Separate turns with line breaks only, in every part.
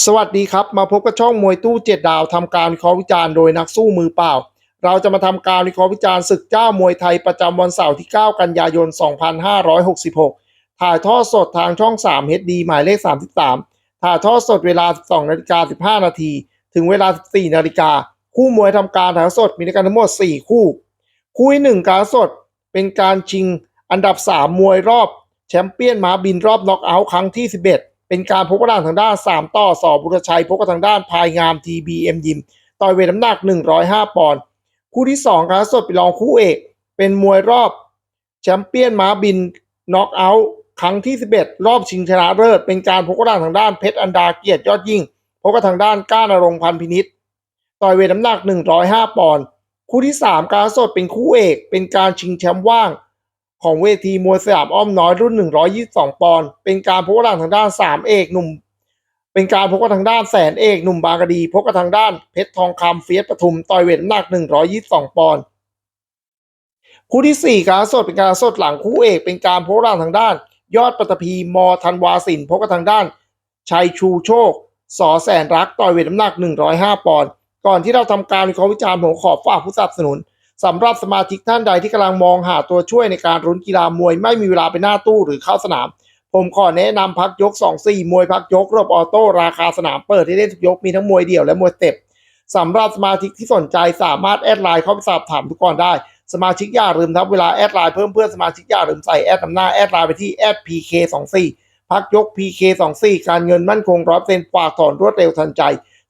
สวัสดีครับ มาพบกับช่องมวยตู้เจ็ดดาวทำการวิเคราะห์วิจารณ์โดยนักสู้มือเปล่า เราจะมาทำการวิเคราะห์วิจารณ์ศึกเจ้ามวยไทยประจำวันเสาร์ที่ 9 กันยายน 2566 ถ่ายทอดสดทางช่อง 3 HD หมายเลข 33 ถ่ายทอดสดเวลา 12นาฬิกา15 นาที ถึงเวลา 14นาฬิกา คู่มวยทำการถ่ายทอดสดมีด้วยกันทั้งหมด 4 คู่ คู่ที่หนึ่งการสดเป็นการชิงอันดับ 3 มวยรอบ แชมเปี้ยนม้าบินรอบน็อกเอาท์ครั้งที่ 11 เป็นการพบกันทางด้าน3ต่อสอบุรชัยพบกันทางด้านพายงาม TBM ยิมต่อยเวทน้ำหนัก 105 ปอนด์คู่ที่2ครับสดเป็นรองคู่เอก เป็นมวยรอบ แชมเปี้ยนม้าบินน็อกเอาท์ครั้งที่ 11 รอบชิงชนะเลิศเป็นการพบกันทางด้านเพชรอันดาเกียรติยอดยิ่งพบกันทางด้านก้านรงค์พันพินิษต่อยเวทน้ำหนัก 105 ปอนด์คู่ที่ 3 การสดเป็นคู่เอก เป็นการชิงแชมป์ว่าง ของเวทีมวยสยามอ้อมน้อยรุ่น 122 ปอนด์เป็นการพบกันทางด้าน 3 เอกหนุ่ม เป็นการพบกันทางด้านแสนเอกหนุ่มบางกะดีพบกันทางด้านเพชรทองคำเฟียสปทุมต่อยเวทน้ำหนัก 122 ปอนด์คู่ที่ 4 การสดเป็นการสดหลังคู่เอก เป็นการพบกันทางด้าน ยอดปัตภีมอธันวาสินพบกันทางด้านชัยชูโชคสอแสนรักต่อยเวทน้ำหนัก 105 ปอนด์ก่อนที่เราทำการวิเคราะห์วิจารณ์ผมขอฝากผู้สนับสนุน สำหรับสมาชิกท่านใดที่กำลังมองหาตัวช่วยในการรุ้นกีฬามวย ไม่มีเวลาไปหน้าตู้หรือเข้าสนาม ผมขอแนะนำพักยก 2 4 มวยพักยกรอบออโต้ราคาสนามเปิดให้เล่นทุกยกมีทั้งมวยเดี่ยวและมวยเต็ปสำหรับสมาชิกที่สนใจสามารถแอดไลน์เข้าไปสอบถามทุกคนได้ สมาชิกอย่าลืมทับเวลาแอดไลน์เพิ่มเพื่อนสมาชิกอย่าลืมใส่แอดนำหน้าแอดไลน์ไปที่แอด PK24 พักยก PK24 การเงินมั่นคงร้อยเซ็นฝากถอนรวดเร็วทันใจ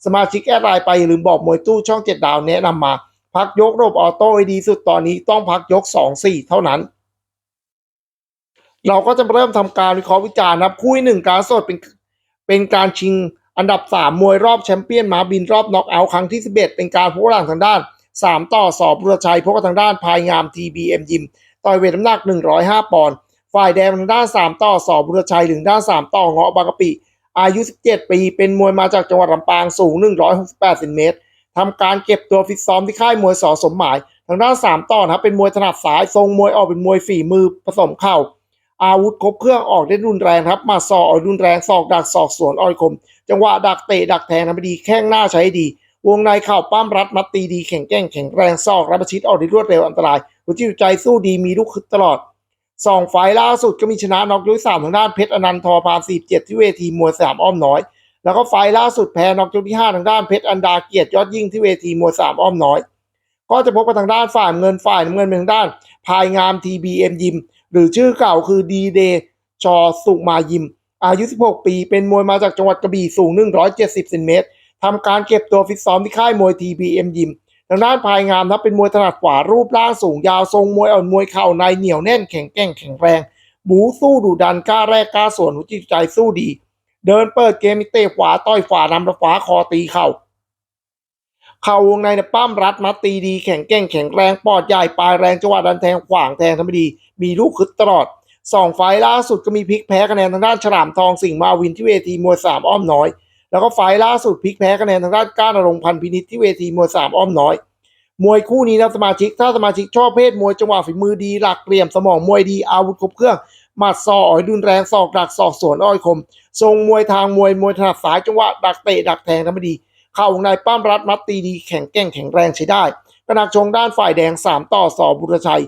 สมาชิกแอดไลน์ไปอย่าลืมบอกมวยตู้ช่องเจ็ดดาวแนะนำมา พักยกระบบออโต้ให้ดีสุดตอนนี้ต้องพักยก 2 4 เท่านั้น เราก็จะเริ่มทำการวิเคราะห์วิจารณ์นะครับคู่หนึ่งการสดเป็นเป็นการชิงอันดับ 3 มวยรอบแชมเปี้ยนมาบินรอบน็อกเอาท์ครั้งที่ 11 เป็นการพบกันทางด้าน 3 ต่อสอบบุรชัยพบกันทางด้านพายงาม TBM ยิมต่อยเวทน้ำหนัก 105 ปอนด์ฝ่ายแดงทางด้าน 3 ต่อสอบบุรชัยถึงด้าน 3 ต่อเงาะบางกะปิอายุ 17 ปี เป็นมวยมาจากจังหวัดลำปางสูง 168เซนติเมตร ทำการเก็บตัวฟิตซ้อมที่ค่ายมวยสอสมหมาย ทางด้านสามต่อนะครับเป็นมวยถนัดซ้ายทรงมวยออกเป็นมวยฝีมือผสมเข่า อาวุธครบเครื่องออกได้รุนแรงครับ มาสอกออกรุนแรงศอกดักศอกสวนออยคม จังหวะดักเตะดักแทงทำด้ดีแข้งหน้าใช้ดี วงในเข่าปั้มรัดมัดตีดีแข็งแกร่งแข็งแรงศอกรับประชิดออกได้รวดเร็วอันตรายหัวจิตใจสู้ดีมีลูกคึกตลอดสองไฟล่าสุดก็มีชนะน็อกยกที่สามทางด้านเพชรอนันต์ทอพานสี่เจ็ดที่เวทีมวยสามอ้อมน้อย แล้วก็ไฟล์ล่าสุดแพ้น็อกยกที่ 5 ทางด้านเพชรอันดาเกียรติยอดยิ่งที่เวทีมวยสามอ้อมน้อย ก็จะพบกับทางด้านฝ่ายเงินฝ่ายน้ำเงินเป็นทางด้านพายงาม TBM ยิม หรือชื่อเก่าคือดีเดชอสุมายิม อายุ 16 ปี เป็นมวยมาจากจังหวัดกระบี่สูง 170เซนเมตรทำการเก็บตัวฟิตซ้อมที่ค่ายมวย TBM ยิมทางด้านพายงามนะเป็นมวยถนัดขวารูปร่างสูงยาวทรงมวยอ่อนมวยเข่าในเหนียวแน่นแข็งแกร่งแข็งแรง บูสู้ดุดันกล้าแรกกล้าสวนหัวจิตใจสู้ดี เดินเปิดเกมมีเตะขวาต่อยขวานำแล้วขวาคอตีเข่าเข่าวงในเนี่ยปั้มรัดมัดตีดีแข็งแกร่งแข็งแรงปอดใหญ่ปลายแรงจังหวะดันแทงขวางแทงทำไม่ดี มีลูกคึดตลอดสองไฟล์ล่าสุดก็มีพลิกแพ้คะแนนทางด้านฉลามทองสิงห์มาวินที่เวทีมวยสามอ้อมน้อย แล้วก็ไฟล์ล่าสุดพลิกแพ้คะแนนทางด้านก้านรงพันธ์พินิจที่เวทีมวยสามอ้อมน้อย มวยคู่นี้นะสมาชิกถ้าสมาชิกชอบเพศมวยจังหวะฝีมือดีหลักเหลี่ยมสมองมวยดีอาวุธครบเครื่อง หมัดซอกอ่อยดุนแรงศอกดักศอกสวนอ้อยคม ทรงมวยทางมวยมวยถนัดสายจังหวะดักเตะดักแทงทำไม่ดี เข่าวงในปั้มรัดมัดตีดีแข็งแกร่งแข็งแรงใช้ได้กระนักชงด้านฝ่ายแดง 3 ต่อสอบุรชัย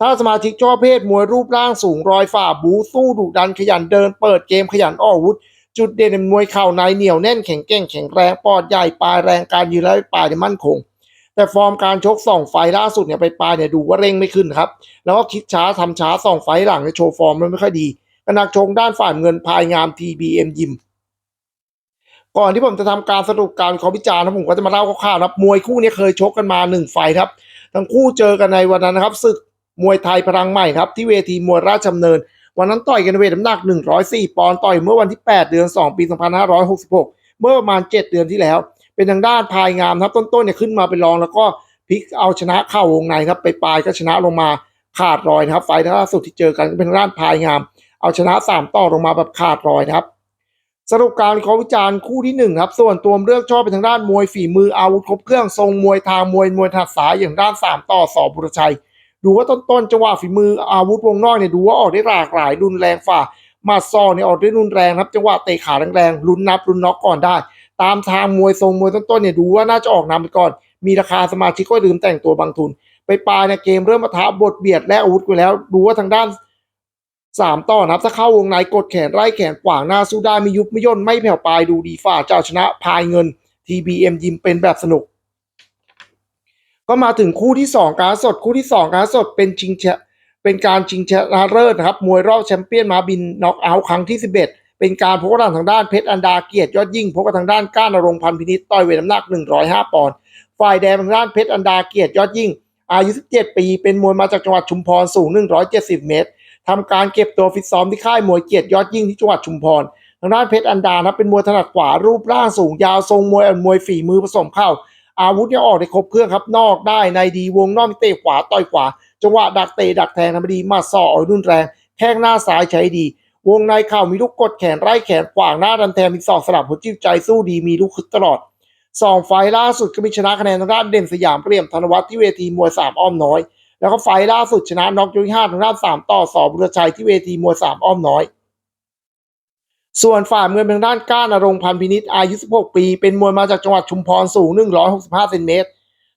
ถ้าสมาชิกชอบเพศมวยรูปร่างสูงรอยฝ่าบูสู้ดุดันขยันเดินเปิดเกมขยันออกอวุธ จุดเด่นมวยเข่าในเหนียวแน่นแข็งแกร่งแข็งแรงปอดใหญ่ปลายแรงการยืนและปลายมั่นคง แต่ฟอร์มการชกสองไฟล่าสุดเนี่ยไปปลายเนี่ยดูว่าเร่งไม่ขึ้นครับ แล้วก็คิดช้าทำช้าสองไฟล์หลังเนี่ยโชว์ฟอร์มมันไม่ค่อยดีกนักชงด้านฝ่ายเงินพายงาม TBM ยิมก่อนที่ผมจะทำการสรุปการวิเคราะห์วิจารณ์นะผมก็จะมาเล่าคร่าวๆนะครับมวยคู่นี้เคยชกกันมาหนึ่งไฟครับ ทั้งคู่เจอกันในวันนั้นนะครับศึกมวยไทยพลังใหม่ครับ ที่เวทีมวยราชดำเนิน วันนั้นต่อยกันในเวทน้ำหนัก 104 ปอนด์ต่อยเมื่อวันที่ 8 เดือน 2 ปี 2566 เมื่อประมาณ 7 เดือนที่แล้ว เป็นทางด้านพายงามครับต้นๆเนี่ยขึ้นมาเป็นรองแล้วก็พลิกเอาชนะเข้าวงในครับไปปลายก็ชนะลงมาขาดรอยนะครับ ไฟท์ล่าสุดที่เจอกันเป็นทางด้านพายงาม เอาชนะ3ต่อลงมาแบบขาดรอยนะครับสรุปการวิเคราะห์วิจารณ์คู่ที่หนึ่งครับส่วนตัวเลือกชอบไปทางด้านมวยฝีมืออาวุธครบเครื่องทรงมวยทางมวยมวยถัดสายอย่างด้านสามต่อสอบุรชัย ดูว่าต้นๆจังหวะฝีมืออาวุธวงนอกเนี่ยดูว่าออกได้หลากหลายรุนแรงฝ่ามาซอเนี่ยออกได้รุนแรงครับจังหวะเตะขาแรงๆลุ้นนับลุ้นน็อกก่อนได้ ตามทางมวยทรงมวยต้นๆเนี่ยดูว่าน่าจะออกนำไปก่อน มีราคาสมาชิกก็ลืมแต่งตัวบางทุน ไปปลายในเกมเริ่มมาท้าบทเบียดและอาวุธไปแล้ว ดูว่าทางด้านสามต่อนะครับ ถ้าเข้าวงในกดแขนไล่แขนขวางหน้าสู้ได้มียุบไม่ย่นไม่แผ่วปลายดูดีฝ่าเจ้าชนะพายเงิน TBM ยิมเป็นแบบสนุก ก็มาถึงคู่ที่ 2 การสดคู่ที่ 2 การสดเป็นชิงแชเป็นการชิงชนะเลิศนะครับ มวยรอบแชมเปี้ยนมาบินน็อกเอาท์ครั้งที่ 11 เป็นการพบกันทางด้านเพชรอันดาเกียรติยอดยิ่งพบกันทางด้านก้านรงค์พันธ์พินิจต่อยเวทน้ำหนัก 105 ปอนด์ฝ่ายแดงทางด้านเพชรอันดาเกียรติยอดยิ่ง อายุ 17 ปี เป็นมวยมาจากจังหวัดชุมพรสูง 170 เมตรทำการเก็บตัวฟิตซ้อมที่ค่ายมวยเกียรติยอดยิ่งที่จังหวัดชุมพรทางด้านเพชรอันดานะเป็นมวยถนัดขวารูปร่างสูงยาวทรงมวยอมวยฝีมือผสมเข้า อาวุธเนี่ยออกได้ครบเครื่องครับนอกได้ในดีวงนอกเตะขวาต่อยขวาจังหวะดักเตะดักแทงทำดีมาสออ่อยรุนแรงแข้งหน้าซ้ายใช้ดี วงในเข่ามีลูกกดแขนไล่แขนขวางหน้าดันแทงมีศอกสลับหัวจิ้วใจสู้ดีมีลูกคึกตลอดสองไฟล์ล่าสุดก็มีชนะคะแนนทางด้านเด่นสยามเปรียมธนวัฒน์ที่เวทีมวยสามอ้อมน้อย แล้วก็ไฟล์ล่าสุดชนะน็อกยกที่ห้าทางด้านสามต่อสอบุรชัยที่เวทีมวยสามอ้อมน้อย ส่วนฝ่ายเมืองทางด้านก้านนรงพันพินิษอายุ 16 ปี เป็นมวยมาจากจังหวัดชุมพรสูง 165เซนติเมตร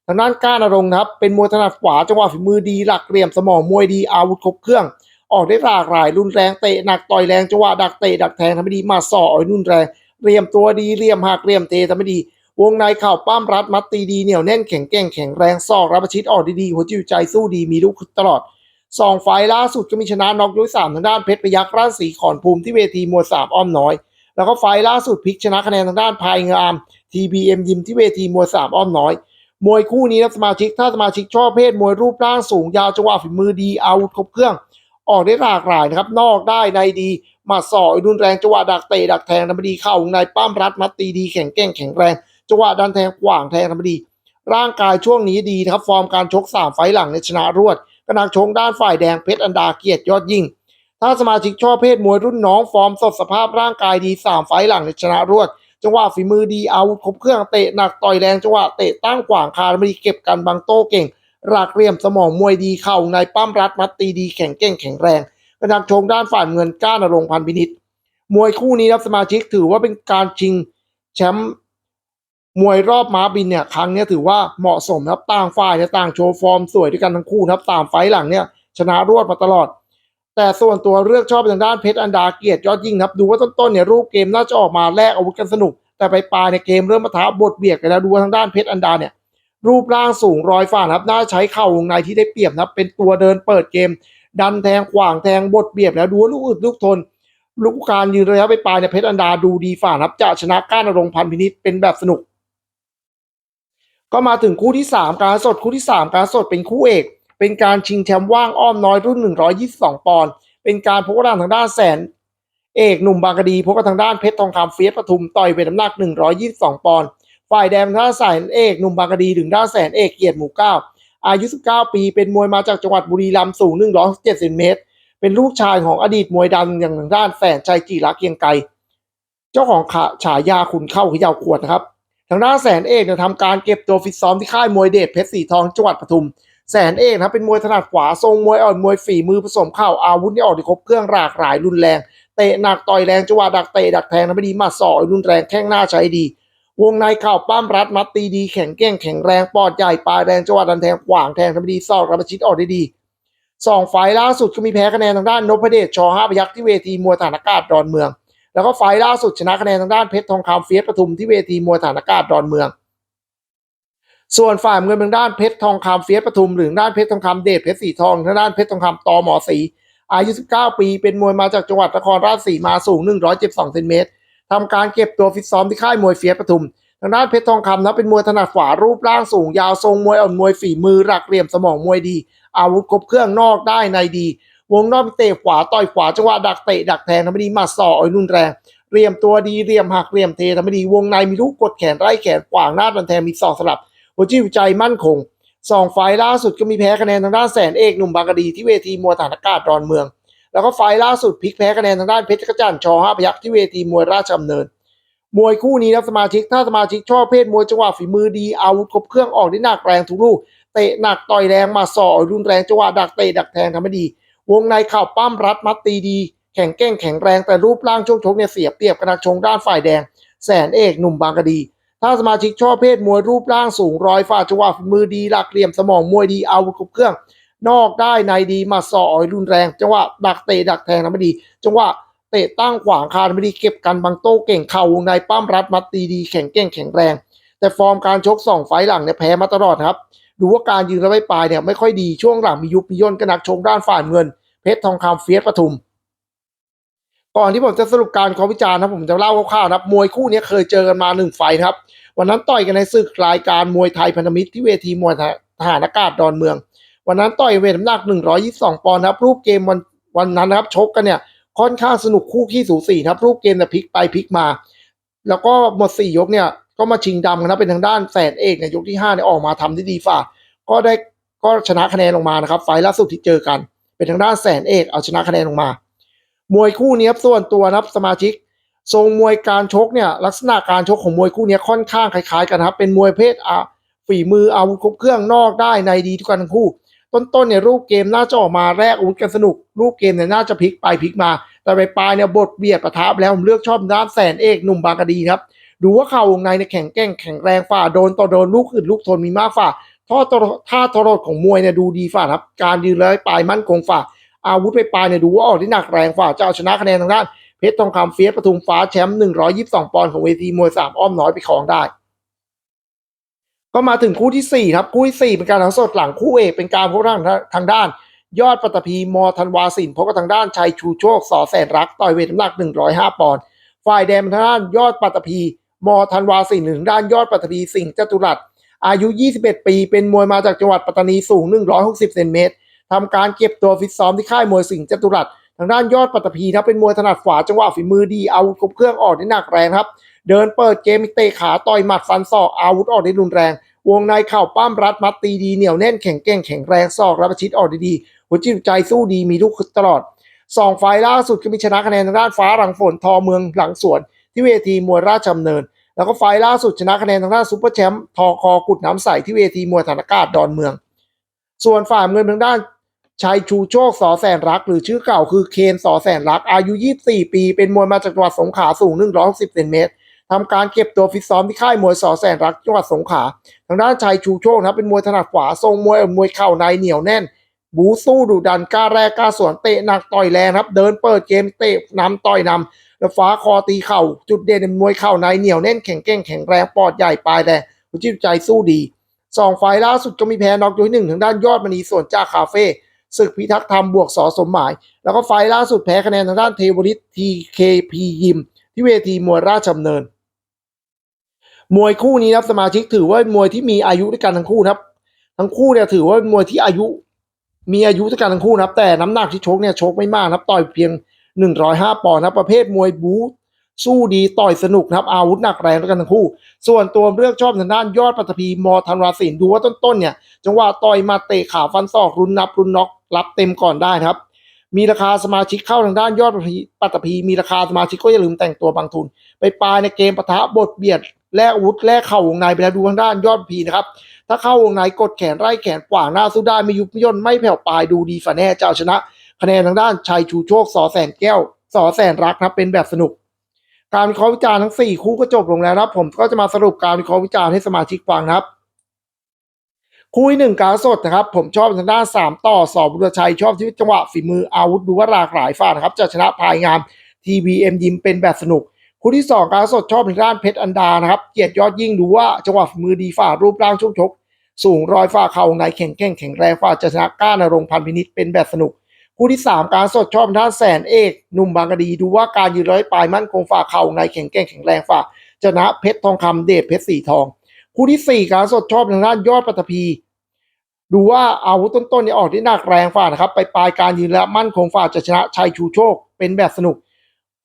ทางด้านก้านนรงค์นะครับเป็นมวยถนัดขวาจังหวะฝีมือดีหลักเหลี่ยมสมองมวยดีอาวุธครบเครื่อง ออกได้หลากหลายรุนแรงเตะหนักต่อยแรงจังหวะดักเตะดักแทงทำไม่ดีมาสออ่อยรุนแรงเรียมตัวดีเรียมหักเรียมเททำไม่ดี วงในเข่าป้ามรัดมัดตีดีเหนียวแน่นแข็งแกร่งแข็งแรงซอกรับประชิดออกดีๆหัวจิตใจสู้ดีมีลูกตลอดสองไฟล์ล่าสุดก็มีชนะน็อกยกสามทางด้านเพชรพยักษ์ราชสีขอนภูมิที่เวทีมวยสามอ้อมน้อย แล้วก็ไฟล์ล่าสุดพลิกชนะคะแนนทางด้านพายงาม TBM ยิมที่เวทีมวยสามอ้อมน้อย มวยคู่นี้นะสมาชิกถ้าสมาชิกชอบเพศมวยรูปร่างสูงยาวจังหวะฝีมือดีอาวุธครบเครื่อง ออกได้หลากหลายนะครับ นอกได้ในดีมาสอยรุนแรงจังหวะดักเตะดักแทงธรรมดีเข้าวงในป้ามรัดมัดตีดีแข็งแกร่งแข็งแรงจังหวะดันแทงขวางแทงธรรมดี ร่างกายช่วงนี้ดีนะครับ ฟอร์มการชกสามไฟหลังในชนะรวดกนักชงด้านฝ่ายแดงเพชรอันดาเกียรติยอดยิ่ง ถ้าสมาชิกชอบเพศมวยรุ่นน้องฟอร์มสดสภาพร่างกายดีสามไฟหลังในชนะรวดจังหวะฝีมือดีอาวุธครบเครื่องเตะหนักต่อยแรงจังหวะเตะตั้งขวางคาธรรมดีเก็บกันบางโต้เก่ง หลักเหลี่ยมสมองมวยดีเข่าในปั้มรัดมัดตีดีแข็งแกร่งแข็งแรงกระดักชงด้านฝ่ายเงินก้านรงพันพินิษมวยคู่นี้ครับสมาชิกถือว่าเป็นการชิงแชมป์มวยรอบม้าบินเนี่ยครั้งนี้ถือว่าเหมาะสมนะครับต่างฝ่ายเนี่ยต่างโชว์ฟอร์มสวยด้วยกันทั้งคู่นะครับตามไฟหลังเนี่ยชนะรวดมาตลอด แต่ส่วนตัวเลือกชอบทางด้านเพชรอันดาเกียรติยอดยิ่งนะครับดูว่าต้นๆเนี่ยรูปเกมน่าจะออกมาแลกอาวุธกันสนุก แต่ไปปลายในเกมเริ่มมาท้าบทเบียดกันแล้วดูว่าทางด้านเพชรอันดาเนี่ย รูปร่างสูงรอยฝ่านะครับน่าใช้เข่าวงในที่ได้เปรียบนะครับเป็นตัวเดินเปิดเกม ดันแทงขวางแทงบทเบียดแล้วดูว่าลูกอึดลูกทน ลูกการยืนระยะไปปลายเนี่ยเพชรอันดาดูดีฝ่านะครับจะชนะก้านนรงพันพินิษเป็นแบบสนุก ก็มาถึงคู่ที่ 3 การสดคู่ที่ 3 การสดเป็นคู่เอก เป็นการชิงแชมป์ว่างอ้อมน้อยรุ่น 122 ปอนด์เป็นการพบกันทางด้านแสนเอกหนุ่มบางกะดีพบกันทางด้านเพชรทองคำเฟียสปทุมต่อยเป็นน้ำหนัก 122 ปอนด์ ฝ่ายแดงทางด้านแสนเอกหนุ่มบางกะดีถึงด้านแสนเอกเกียรติหมู่เก้าอายุ 19 ปีเป็นมวยมาจากจังหวัดบุรีรัมย์สูง 107เซนติเมตร เป็นลูกชายของอดีตมวยดังอย่างทางด้านแสนชัยจีรักเกียงไกรเจ้าของขาฉายาขุนเข้าขยาวขวดนะครับ ทางด้านแสนเอกเนี่ยทำการเก็บตัวฟิตซ้อมที่ค่ายมวยเดชเพชรสีทองจังหวัดปทุม แสนเอกนะครับเป็นมวยถนัดขวาทรงมวยอ่อนมวยฝีมือผสมเข้าอาวุธนี่ออกได้ครบเครื่องหลากหลายรุนแรงเตะหนักต่อยแรงจังหวะดักเตะดักแทงนะไม่ดีมาสอยรุนแรงแข้งหน้าใช้ดี วงในเข่าปั้มรัดมัดตีดีแข็งแกร่งแข็งแรงปอดใหญ่ปลายแรงจังหวะดันแทงขวางแทงทำดีซอกรับประชิดออกได้ดีสองไฟล์ล่าสุดก็มีแพ้คะแนนทางด้านนพเดชชอห้าพยักษ์ที่เวทีมวยฐานอากาศดอนเมือง แล้วก็ไฟล์ล่าสุดชนะคะแนนทางด้านเพชรทองคำเฟียสปทุมที่เวทีมวยฐานอากาศดอนเมือง ส่วนฝ่ายเงินทางด้านเพชรทองคำเฟียสปทุมหรือด้านเพชรทองคำเดชเพชรสีทองทางด้านเพชรทองคำตอหมอสีอายุ 19 ปี เป็นมวยมาจากจังหวัดนครราชสีมาสูง 172เซนติเมตร ทำการเก็บตัวฟิตซ้อมที่ค่ายมวยเฟียปทุม ทางด้านเพชรทองคำนะเป็นมวยถนัดขวารูปร่างสูงยาวทรงมวยอ่อนมวยฝีมือหลักเหลี่ยมสมองมวยดี อาวุธครบเครื่องนอกได้ในดี วงนอกเตะขวาต่อยขวาจังหวะดักเตะดักแทงทำไม่ดีมาสออ่อยรุนแรงเรียมตัวดีเรียมหักเรียมเททำไม่ดีวงในมีลูกกดแขนไล่แขนขวางหน้าดันแทงมีศอกสลับหัวจิตหัวใจมั่นคงสองไฟล่าสุดก็มีแพ้คะแนนทางด้านแสนเอกหนุ่มบางกะดีที่เวทีมวยฐานอากาศดอนเมือง แล้วก็ไฟล์ล่าสุดพลิกแพ้คะแนนทางด้านเพชรกระจันชอห้าพยักษ์ที่เวทีมวยราชดำเนิน มวยคู่นี้นะสมาชิกถ้าสมาชิกชอบเพศมวยจังหวะฝีมือดีอาวุธครบเครื่องออกได้หนักแรงทุกลูกเตะหนักต่อยแรงมาสอรุนแรงจังหวะดักเตะดักแทงทำไม่ดี วงในเข่าปั้มรัดมัดตีดี แข็งแกร่งแข็งแรงแต่รูปร่างช่วงชกเนี่ยเสียเปรียบกับนักชงด้านฝ่ายแดง แสนเอกหนุ่มบางกะดีถ้าสมาชิกชอบเพศมวยรูปร่างสูงร้อยฝ่าจังหวะฝีมือดีหลักเหลี่ยมสมองมวยดีอาวุธครบเครื่อง นอกได้ในดีมาสออ่อยรุนแรง จังหวะดักเตะดักแทงนะไม่ดี จังหวะเตะตั้งขวางคานไม่ดีเก็บกันบางโต้เก่งเข่าวงในปั้มรัดมัดตีดีแข็งแกร่งแข็งแรง แต่ฟอร์มการชกสองไฟล์หลังเนี่ยแพ้มาตลอดครับดูว่าการยืนระไว้ปลายเนี่ยไม่ค่อยดีช่วงหลังมียุบมีย่นกระนักชงด้านฝ่ายเงิน เพชรทองคำเฟียสปทุม ก่อนที่ผมจะสรุปการขอวิจารณ์นะผมจะเล่าคร่าวๆนะครับมวยคู่นี้เคยเจอกันมาหนึ่งไฟครับ วันนั้นต่อยกันในศึกรายการมวยไทยพันธมิตรที่เวทีมวยทหารอากาศดอนเมือง วันนั้นต่อยเวทน้ำหนัก 122 ปอนด์ครับ รูปเกมวันวันนั้นนะครับ ชกกันเนี่ยค่อนข้างสนุกคู่ขี้สูสีครับ รูปเกมเนี่ยพลิกไปพลิกมา แล้วก็หมดสี่ยกเนี่ยก็มาชิงดำกันนะเป็นทางด้านแสนเอกในยยกที่5เนี่ยออกมาทำได้ดีฝ่า ก็ได้ก็ชนะคะแนนลงมานะครับ ไฟล์ล่าสุดที่เจอกัน เป็นทางด้านแสนเอกเอาชนะคะแนนลงมา มวยคู่นี้ครับส่วนตัวนะครับสมาชิก ทรงมวยการชกเนี่ยลักษณะการชกของมวยคู่นี้ค่อนข้างคล้ายๆกันครับเป็นมวยเพศอะฝีมืออาวุธครบเครื่องนอกได้ในดีทุกกันทั้งคู่ ต้นๆเนี่ยรูปเกมน่าจะออกมาแรกอาวุธกันสนุก รูปเกมเนี่ยน่าจะพลิกไปพลิกมา แต่ไปปลายเนี่ยบทเบียดประทับแล้วผมเลือกชอบด้านแสนเอกหนุ่มบางกะดีครับดูว่าเข่าวงในเนี่ยแข็งแกร่งแข็งแรงฝ่าโดนต่อโดนลูกอื่นลูกทนมีมากฝ่าท่อตรท่าทรดของมวยเนี่ยดูดีฝ่าครับ การยืนเลยปลายมั่นคงฝ่า อาวุธไปปลายเนี่ยดูว่าออกที่หนักแรงฝ่าจะเอาชนะคะแนนทางด้านเพชรทองคำเฟียสปทุมฟ้าแชมป์122 ปอนด์ของเวทีมวยสามอ้อมน้อยไปครองได้ ก็มาถึงคู่ที่ 4 ครับ คู่ที่ 4 เป็นการถ่ายสดหลังคู่เอกเป็นการพบทางทางด้าน ยอดปัตตภีมอธันวาสินพบกับทางด้านชัยชูโชคสอแสนรักต่อยเวทน้ำหนัก 105 ปอนด์ฝ่ายแดงทางด้านยอดปัตตภีมอธันวาสินหนึ่งด้านยอดปัตตภีสิงห์จตุรัสอายุ 21 ปี เป็นมวยมาจากจังหวัดปัตตานีสูง 160 เซนเมตรทำการเก็บตัวฟิตซ้อมที่ค่ายมวยสิงห์จตุรัสทางด้านยอดปัตตภีนะเป็นมวยถนัดขวาจังหวะฝีมือดีอาวุธครบเครื่องออกได้หนักแรงครับ เดินเปิดเกมเตะขาต่อยหมัดฟันศอกอาวุธออกได้รุนแรง วงในเข่าป้ามรัดมัดตีดีเหนียวแน่นแข็งแกร่งแข็งแรงศอกรับประชิดออกด้ดีหัวจิตใจสู้ดีมีลูกตลอดสองไฟล์ล่าสุดก็มีชนะคะแนนทางด้านฟ้าหลังฝนทอเมืองหลังสวน ที่เวทีมวยราชดำเนิน แล้วก็ไฟล์ล่าสุดชนะคะแนนทางด้านซุปเปอร์แชมป์ทอคอกุดน้ำใสที่เวทีมวยฐานอากาศดอนเมือง ส่วนฝ่ายเงินทางด้านชัยชูโชคสอแสนรัก หรือชื่อเก่าคือเคนสอแสนรัก อายุ 24 ปี เป็นมวยมาจากจังหวัดสงขลาสูง 160เซนเมตร ทำการเก็บตัวฟิตซ้อมที่ค่ายมวยสอแสนรักจังหวัดสงขลาทางด้านชัยชูโชคนะเป็นมวยถนัดขวาทรงมวยมวยเข่าในเหนียวแน่น บูสู้ดุดันกล้าแรกกล้าสวนเตะหนักต่อยแรงครับ เดินเปิดเกมเตะนำต่อยนำแล้วฟ้าคอตีเข่าจุดเด่นในมวยเข่าในเหนียวแน่นแข็งแกร่งแข็งแรงปอดใหญ่ปลายแดงหัวจิตใจสู้ดีสองไฟล์ล่าสุดก็มีแพ้น็อกยกที่หนึ่งทางด้านยอดมณีส่วนจ้าคาเฟ่ศึกพิทักษ์ธรรมบวกสอสมหมาย แล้วก็ไฟล์ล่าสุดแพ้คะแนนทางด้านเทวริตทีเคพียิม ที่เวทีมวยราชดำเนิน มวยคู่นี้นะครับสมาชิกถือว่ามวยที่มีอายุด้วยกันทั้งคู่นะครับ ทั้งคู่เนี่ยถือว่ามวยที่อายุ มีอายุด้วยกันทั้งคู่นะครับ แต่น้ำหนักที่ชกเนี่ยชกไม่มากนะครับ ต่อยเพียง 105ปอนด์นะครับประเภทมวยบู๊สู้ดีต่อยสนุกนะครับ อาวุธหนักแรงด้วยกันทั้งคู่ ส่วนตัวเลือกชอบทางด้านยอดปัตภีมอธันวาสินดูว่าต้นๆเนี่ย จังหวะต่อยมาเตะขาฟันศอกรุนนับรุนน็อกรับเต็มก่อนได้ครับ มีราคาสมาชิกเข้าทางด้านยอดปัตตภีมีราคาสมาชิกก็อย่าลืมแต่งตัวบางทุน ไปปลายในเกมปะทะบทเบียด แลกอาวุธแลกเข่าวงในไปแล้วดูทางด้านยอดพีนะครับ ถ้าเข้าวงในกดแขนไล่แขนกว่างหน้าสู้ได้ไม่ยุบไม่ย่นไม่แผ่วปลายดูดีฝาแน่เจ้าชนะ คะแนนทางด้านชัยชูโชคสอแสนแก้วสอแสนรักครับเป็นแบบสนุก การวิเคราะห์วิจารณ์ทั้ง 4 คู่ก็จบลงแล้วครับ ผมก็จะมาสรุปการวิเคราะห์วิจารณ์ให้สมาชิกฟังครับคู่ที่หนึ่งการสดนะครับ ผมชอบทางด้าน3ต่อสอบบุรชัยชอบที่จังหวะฝีมืออาวุธดูว่าหลากหลายฝ่านะครับจะชนะพายงาม TVM ยิมเป็นแบบสนุก คู่ที่ 2 การสดชอบทางด้านเพชรอันดานะครับ เกียรติยอดยิ่งดูว่าจังหวะมือดีฝ่ารูปร่างช่วงชก สูงรอยฝ่าเข่าในแข็งแกร่งแข็งแรงฝ่าจะชนะก้านรงค์พันพินิษเป็นแบบสนุก คู่ที่ 3 การสดชอบทางด้านแสนเอกหนุ่มบางกะดีดูว่าการยืนร้อยปลายมั่นคงฝ่าเข่าในแข็งแกร่งแข็งแรงฝ่าชนะเพชรทองคำเดชเพชรสีทอง คู่ที่ 4 การสดชอบทางด้านยอดปัตภีดูว่าอาวุธต้นๆนี่ออกที่หนักแรงฝ่านะครับ ไปปลายการยืนและมั่นคงฝ่าจะชนะชัยชูโชคเป็นแบบสนุก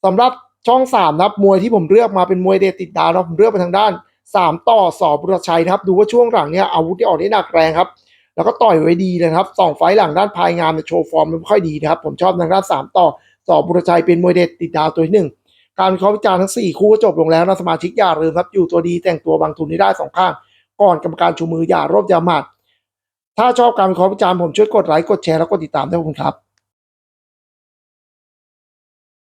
สำหรับ ช่องสามนะครับมวยที่ผมเลือกมาเป็นมวยเดติดดาวนะผมเลือกไปทางด้านสามต่อสอบุรชัยนะครับ ดูว่าช่วงหลังเนี่ยอาวุธที่ออกที่หนักแรงครับ แล้วก็ต่อยไว้ดีเลยนะครับสองไฟหลังด้านพายงามเนี่ยโชว์ฟอร์มไม่ค่อยดีนะครับ ผมชอบทางด้านสามต่อสอบุรชัยเป็นมวยเด็ดติดดาวตัวที่หนึ่งการวิเคราะห์วิจารณ์ทั้งสี่คู่ก็จบลงแล้วนะสมาชิกอย่าลืมครับอยู่ตัวดีแต่งตัวบางทุนได้สองข้าง ก่อนกรรมการชูมืออย่ารบอย่าหมัดถ้าชอบการวิเคราะห์วิจารณ์ผมช่วยกดไลค์กดแชร์แล้วกดติดตามด้วยคุณครับ